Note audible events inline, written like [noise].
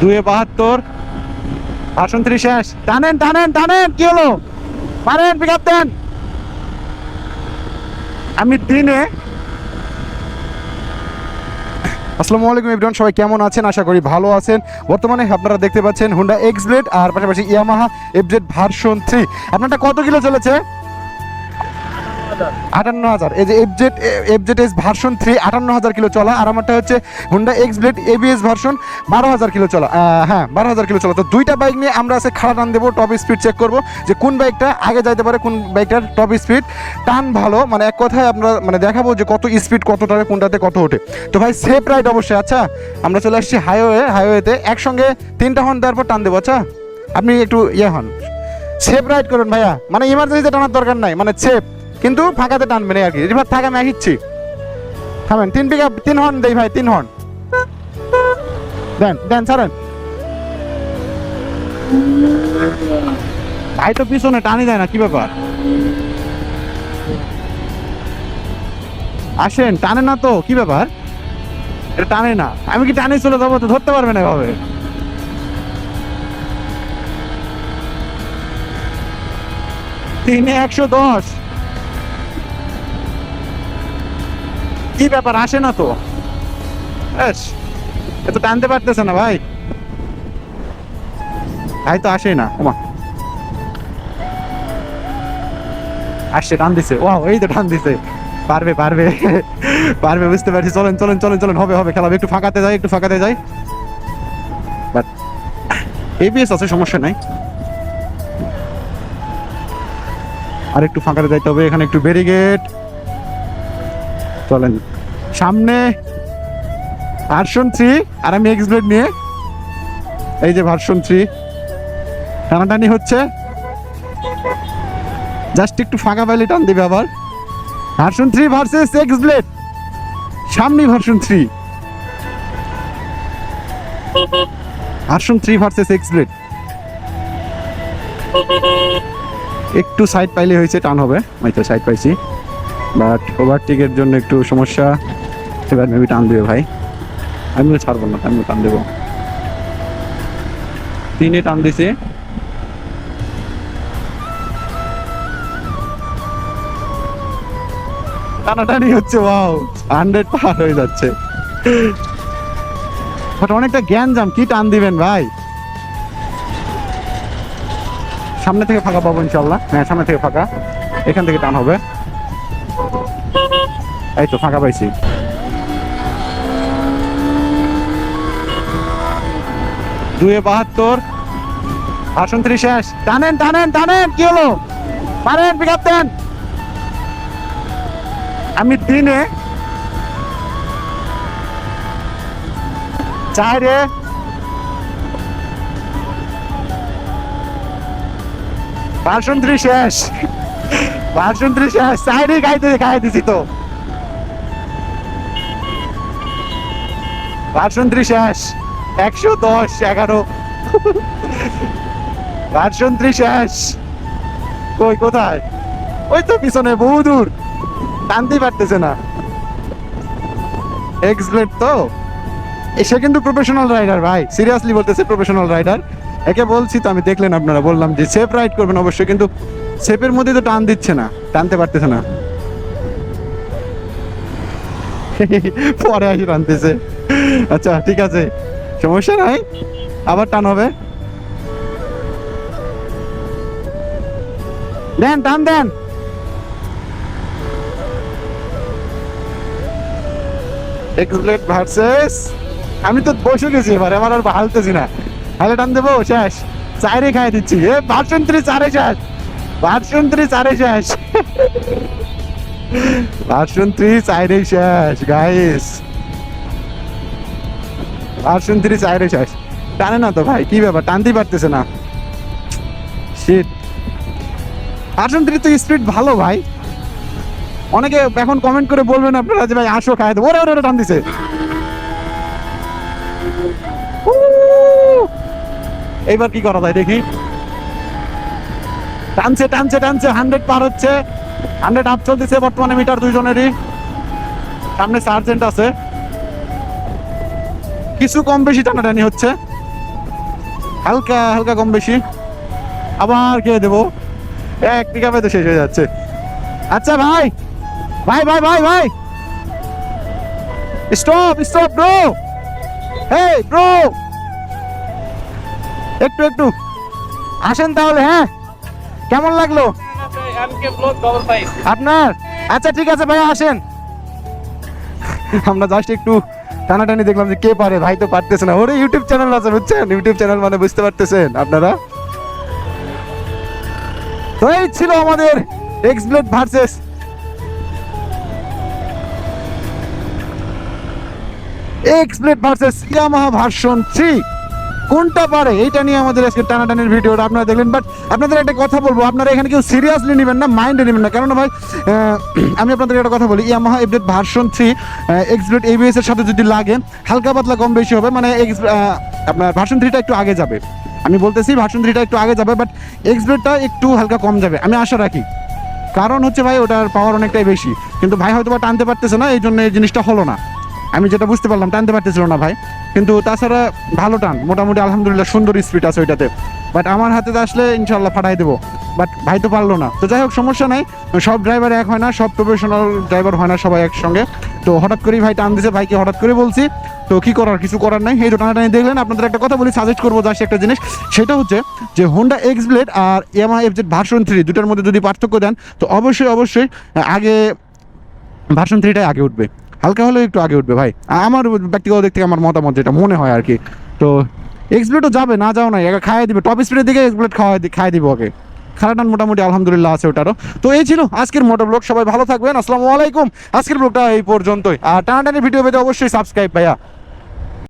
দুয়ে বাহাত্তর। ভাষণ ত্রিশ শেষ। টানেন টানেন টানেন। কি হলো? পারেন পিক দেন। আমি তিনে আসসালামু আলাইকুম এভরিওয়ান সবাই কেমন আছেন? আশা করি ভালো আছেন। বর্তমানে আপনারা দেখতে পাচ্ছেন হুন্ডা এক্স ব্লেড আর পাশাপাশি ইয়ামাহা এফজেড ভার্সন থ্রি আপনারটা কত কিলো চলেছে? আটান্ন হাজার এই যে FZ FZ S version three আটান্ন হাজার কিলো চলা। আর আমারটা হচ্ছে Honda X Blade ABS version বারো হাজার কিলো চলা। হ্যাঁ বারো হাজার কিলো চলা। তো দুইটা বাইক নিয়ে আমরা আছে খাড়া টান দেবো টপ স্পিড চেক করব যে কোন বাইকটা আগে যাইতে পারে, কোন বাইকটার টপ স্পিড টান ভালো মানে এক কথায় আমরা মানে দেখাবো যে কত স্পিড কতটারে, কোনটাতে কত ওঠে। তো ভাই সেফ রাইড অবশ্যই। আচ্ছা আমরা চলে আসছি হাইওয়ে হাইওয়েতে একসঙ্গে তিনটা হন দেওয়ার পর টান দেবো আচ্ছা? আপনি একটু ইয়ে হন। সেফ রাইড করুন ভাইয়া। মানে ইমার্জেন্সিতে টানার দরকার নাই মানে সেফ কিন্তু ফাঁকাতে টানবেন এই আর কি। রিভার থাকা, আমি থামেন, তিন পিক তিন হন দেই ভাই, তিন হর্ন। দেন দেন, ছাড়েন। ভাই তো পিছনে টানি দেয় না, কি ব্যাপার? আসেন, টানে না তো, কি ব্যাপার? এটা টানে না। আমি কি টানে চলে যাব তো ধরতে পারবে না এভাবে? তিনে একশো দশ। কি ব্যাপার? আসে না তো। ব্যাস এ তো টানতে পারতেছে না ভাই। ভাই তো আসে না, ওমা। আসছে, টান দিছে। ও এই তো টান দিছে। পারবে পারবে। পারবে, বুঝতে পারছি। চলেন চলেন চলেন চলেন। হবে হবে খেলা। একটু ফাঁকাতে যাই, একটু ফাঁকাতে যাই। বাট এবিএস আছে, সমস্যা নাই। আর একটু ফাঁকাতে যাইতে হবে। এখানে একটু ব্যারিগেট চলেন। সামনে ভার্সন থ্রি আর আমি এক্স ব্লেড নিয়ে। এই যে ভার্সন থ্রি। টানাটানি হচ্ছে। জাস্ট একটু ফাঁকা পাইলে টান দিবে আবার। Version three versus X Blade সামনে version three. Version three versus X Blade একটু সাইড পাইলে হয়েছে, টান হবে। আমি তো সাইড পাইছি। বাট ওভারটেকের জন্য একটু সমস্যা, এবার মেবি টান দেবে ভাই। আমিও ছাড়বো না আমিও টান দেবো। তিনে টান দিছে। টানাটানি হচ্ছে ওয়াও হান্ড্রেড পার হয়ে যাচ্ছে। বাট অনেকটা জ্ঞান জাম কি টান দিবেন ভাই? সামনে থেকে ফাঁকা পাবো ইনশাল্লাহ হ্যাঁ সামনে থেকে ফাঁকা। এখান থেকে টান হবে। এই তো, ফাঁকা পাইছি। দুয়ে বাহাত্তর। ভাষণ ত্রিশ শেষ। টানেন টানেন টানেন, কি হলো? পারেন পিক দেন। আমি তিনে চারে ভাষণ ত্রিশ শেষ। ভাষণ ত্রিশ শেষ। চারে গাইতে গাই দিছি তো। ত্রিশ শেষ। একশো দশ, এগারো। ত্রিশ শেষ। কই, কোথায়? ওই তো পিছনে, বহু দূর। টানতেই পারতেছে না। এক্স তো? সে কিন্তু প্রফেশনাল রাইডার ভাই। সিরিয়াসলি বলতেছে প্রফেশনাল রাইডার একে বলছি তো, আমি দেখলেন আপনারা, বললাম যে সেফ রাইড করবেন অবশ্যই, কিন্তু সেফের মধ্যে তো টান দিচ্ছে না, টানতে পারতেছে না। পরে আসি টানতেছে। আচ্ছা ঠিক আছে। সমস্যা নাই। আবার টান হবে। দেন, টান দেন। আমি তো বসে গেছি এবার আমার আর হালতেছি না। হালে টান দেবো, শেষ। চারে খাই দিচ্ছি। এ ভার্সন থ্রি চারে শেষ। ভার্সন থ্রি চারে শেষ। [laughs] ভার্সন থ্রি চারে শেষ গাইস ভার্সন থ্রি চারে শেষ। টানে না তো ভাই, কি ব্যাপার? টানতেই পারতেছে না। শিট ভার্সন থ্রি তো স্পিড ভালো ভাই। অনেকে এখন কমেন্ট করে বলবেন আপনারা যে ভাই, আসো দেবো। ওরে ওরে টান দিছে! এইবার কি করা যায় দেখি? টানছে টানছে টানছে হান্ড্রেড পার হচ্ছে। হান্ড্রেড আপ চলতেছে বর্তমানে মিটার দুইজনেরই। সামনে সার্জেন্ট আছে। কিছু কম বেশি টানাটানি হচ্ছে। হালকা হালকা কম বেশি। আবার খেয়ে দেবো। এক পিকাপে তো শেষ হয়ে যাচ্ছে। আচ্ছা ভাই! ভাই ভাই ভাই ভাই! Stop stop bro hey bro একটু একটু। আসেন তাহলে হ্যাঁ? কেমন লাগল? আপনার? আচ্ছা ঠিক আছে, ভাই, আসেন। আমরা জাস্ট একটু টানাটানি দেখলাম যে কে পারে, ভাই তো পারতেছে না। ওরে ইউটিউব চ্যানেল আছে বুঝছেন? ইউটিউব চ্যানেল মানে বুঝতে পারতেছেন আপনারা? তো এই ছিল আমাদের X Blade versus X Blade versus Yamaha version three কোনটা পারে, এইটা নিয়ে আমাদের আজকে টানাটানির ভিডিওটা আপনারা দেখলেন। বাট আপনাদের একটা কথা বলব, আপনারা এখানে কেউ সিরিয়াসলি নেবেন না মাইন্ডে নেবেন না। কেননা ভাই আমি আপনাদের একটা কথা বলি Yamaha FZ version three X Blade ABS এর সাথে যদি লাগে, হালকা পাতলা কম বেশি হবে মানে আপনার ভার্সন থ্রিটা একটু আগে যাবে। আমি বলতেছি ভার্সন থ্রিটা একটু আগে যাবে বাট এক্সব্লেডটা একটু হালকা কম যাবে, আমি আশা রাখি। কারণ হচ্ছে ভাই, ওটার পাওয়ার অনেকটাই বেশি। কিন্তু ভাই হয়তো বা টানতে পারতেছে না, এই জন্য এই জিনিসটা হলো না। আমি যেটা বুঝতে পারলাম, টানতে পারতেছিল না ভাই। কিন্তু তাছাড়া ভালো টান। মোটামুটি আলহামদুলিল্লাহ সুন্দর স্পিড আছে ওইটাতে। বাট আমার হাতে আসলে ইনশাল্লাহ ফাটাই দেবো। বাট ভাই তো পারল না। তো যাই হোক, সমস্যা নাই। সব ড্রাইভার এক হয় না, সব প্রফেশনাল ড্রাইভার হয় না সবাই একসঙ্গে। তো হঠাৎ করেই ভাই টান দিছে, ভাইকে হঠাৎ করে বলছি, তো কি করার? কিছু করার নাই? এই টানাটানি দেখলেন। আপনাদের একটা কথা বলি সাজেস্ট করব জাস্ট একটা জিনিস। সেটা হচ্ছে যে হোন্ডা এক্স ব্লেড আর এমআই এফ জেড ভার্সন থ্রি দুটার মধ্যে যদি পার্থক্য দেন, তো অবশ্যই অবশ্যই আগে ভার্সন থ্রিটাই আগে উঠবে। হালকা হলেও একটু আগে উঠবে, ভাই। আমার ব্যক্তিগত দিক থেকে আমার মতামত যেটা, মনে হয় আর কি। তো এক্সপ্লেটও যাবে, না যাও না একা খাইয়ে দিবে টপ স্পিডের দিকে এক্সপ্লেট খাওয়া খাইয়ে দিবে ওকে। খারাটান মোটামুটি আলহামদুলিল্লাহ আছে ওটারও। তো এই ছিল আজকের মোটো ব্লগ, সবাই ভালো থাকবেন, আসসালামু আলাইকুম। আজকের ব্লগটা এই পর্যন্তই। আর টানাটানি ভিডিও পেতে অবশ্যই সাবস্ক্রাইব ভাইয়া।